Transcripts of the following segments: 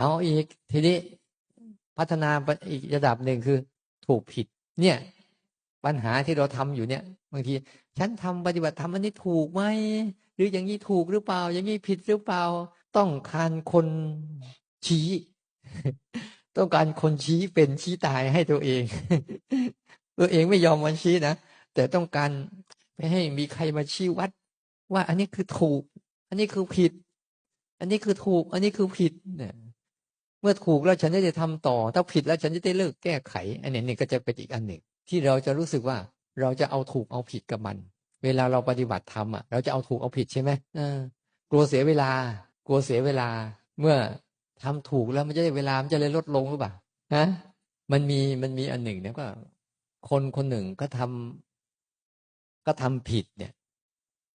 เอาอีก ทีนี้พัฒนาอีกระดับหนึ่งคือ ถูกผิด เนี่ย ปัญหาที่เราทำอยู่เนี่ยบางที ฉันทำปฏิบัติธรรมอันนี้ถูกไหมหรืออย่างนี้ถูกหรือเปล่า อย่างนี้ผิดหรือเปล่า ต้องการคนชี้ ต้องการคนชี้เป็นชี้ตายให้ตัวเอง ตัวเองไม่ยอมมันชี้นะแต่ต้องการไม่ให้มีใครมาชี้วัด ว่าอันนี้คือถูก อันนี้คือผิด อันนี้คือถูก อันนี้คือผิดเนี่ย เมื่อถูกแล้วฉันจะทำต่อ ถ้าผิดแล้วฉันจะได้เลิกแก้ไข อันนี้นี่ก็จะเป็นอีกอันหนึ่ง ที่เราจะรู้สึกว่าเราจะเอาถูกเอาผิดกับมัน เวลาเราปฏิบัติธรรมอะเราจะเอาถูกเอาผิดใช่ไหมกลัวเสียเวลา กลัวเสียเวลา เมื่อทำถูกแล้วมันจะได้เวลามันจะเลยลดลงหรือเปล่าฮะมันมีมันมีอันหนึ่งเนี่ยก็คนคนหนึ่งก็ทำก็ทำผิดเนี่ย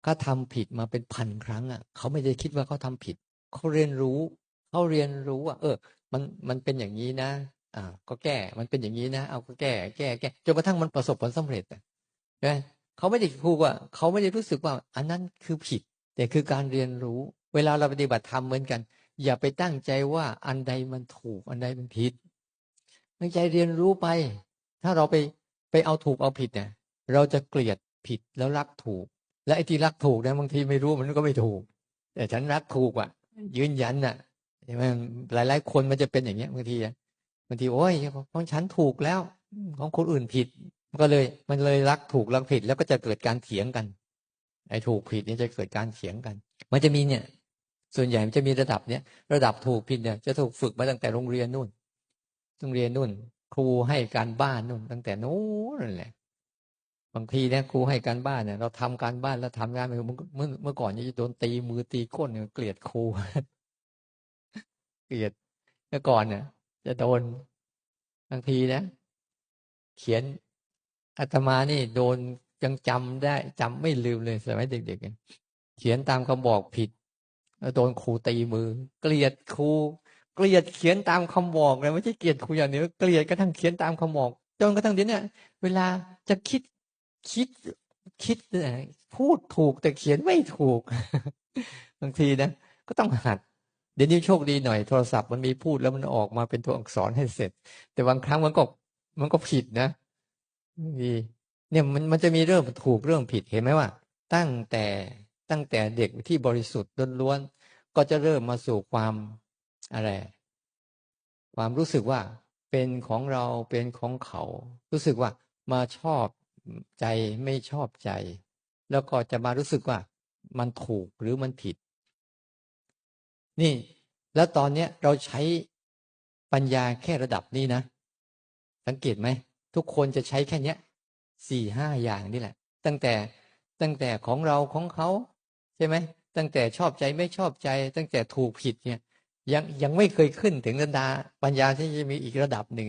เขาทำผิดมาเป็นพันครั้งอะเขาไม่ได้คิดว่าเขาทาผิดเขาเรียนรู้เขาเรียนรู้ว่าเออ มันมันเป็นอย่างนี้นะอ่าก็แก้มันเป็นอย่างนี้นะ เอาก็แก้แก้แก้จนกระทั่งมันประสบผลสำเร็จอะนะเขาไม่ได้พูดว่า เขาไม่ได้รู้สึกว่า อันนั้นคือผิด แต่คือการเรียนรู้ เวลาเราปฏิบัติธรรมเหมือนกัน อย่าไปตั้งใจว่าอันใดมันถูกอันใดมันผิดตั้งใจเรียนรู้ไป ถ้าเราไปไปเอาถูกเอาผิดเนี่ย เราจะเกลียดผิดแล้วรักถูก และไอ้ที่รักถูกนะบางทีไม่รู้มันก็ไม่ถูก แต่ฉันรักถูกอะ ยืนยันน่ะ ใช่ไหมหลายหลายคนมันจะเป็นอย่างเงี้ยบางทีบางทีโอ้ยของฉันถูกแล้ว ของคนอื่นผิด มันก็เลย มันเลยรักถูกรักผิด แล้วก็จะเกิดการเถียงกันไอ้ถูกผิดนี่จะเกิดการเถียงกัน มันจะมีเนี่ย ส่วนใหญ่มันจะมีระดับเนี้ยระดับถูกผิดเนี่ย จะถูกฝึกมาตั้งแต่โรงเรียนนู่นโรงเรียนนู่น ครูให้การบ้านนู่น ตั้งแต่นู้นนั่นแหละบางทีเนี่ยครูให้การบ้านเนี่ยเราทำการบ้านแล้วทำงานเมื่อเมื่อก่อนจะโดนตีมือตีก้นเนี่ยเกลียดครู เกลียดเมื่อก่อนเนี่ยจะโดนบางทีนะ เขียนอาตมานี่ โดนยังจำได้จำไม่ลืมเลยสมัยเด็กๆเขียนตามคำบอกผิดแล้วโดนครูตีมือ เกลียดครูเกลียดเขียนตามคำบอกเลยไม่ใช่เกลียดครูอย่างนี้เกลียดกระทั่งเขียนตามคำบอกจนกระทั่งเดี๋ยวนี้เวลาจะคิดคิดคิดพูดถูกแต่เขียนไม่ถูก บางทีนะ ก็ต้องหัด เดี๋ยวนี้โชคดีหน่อยโทรศัพท์มันมีพูดแล้วมันออกมาเป็นตัวอักษรให้เสร็จ แต่บางครั้งมันก็มันก็ผิดนะดีเนี่ยมันมันจะมีเรื่องถูกเรื่องผิดเห็นไหมว่า ตั้งแต่ตั้งแต่เด็กที่บริสุทธิ์ล้วนๆก็จะเริ่มมาสู่ความอะไร ความรู้สึกว่าเป็นของเราเป็นของเขา รู้สึกว่ามาชอบใจไม่ชอบใจ แล้วก็จะมารู้สึกว่า มันถูกหรือมันผิด นี่ แล้วตอนเนี้ยเราใช้ปัญญาแค่ระดับนี้นะ สังเกตไหม ทุกคนจะใช้แค่เนี้ยสี่ห้าอย่างนี่แหละ ตั้งแต่ตั้งแต่ของเราของเขา ใช่ไหม ตั้งแต่ชอบใจไม่ชอบใจ ตั้งแต่ถูกผิดเนี่ย ยังยังไม่เคยขึ้นถึงระดับปัญญาที่จะมีอีกระดับหนึ่ง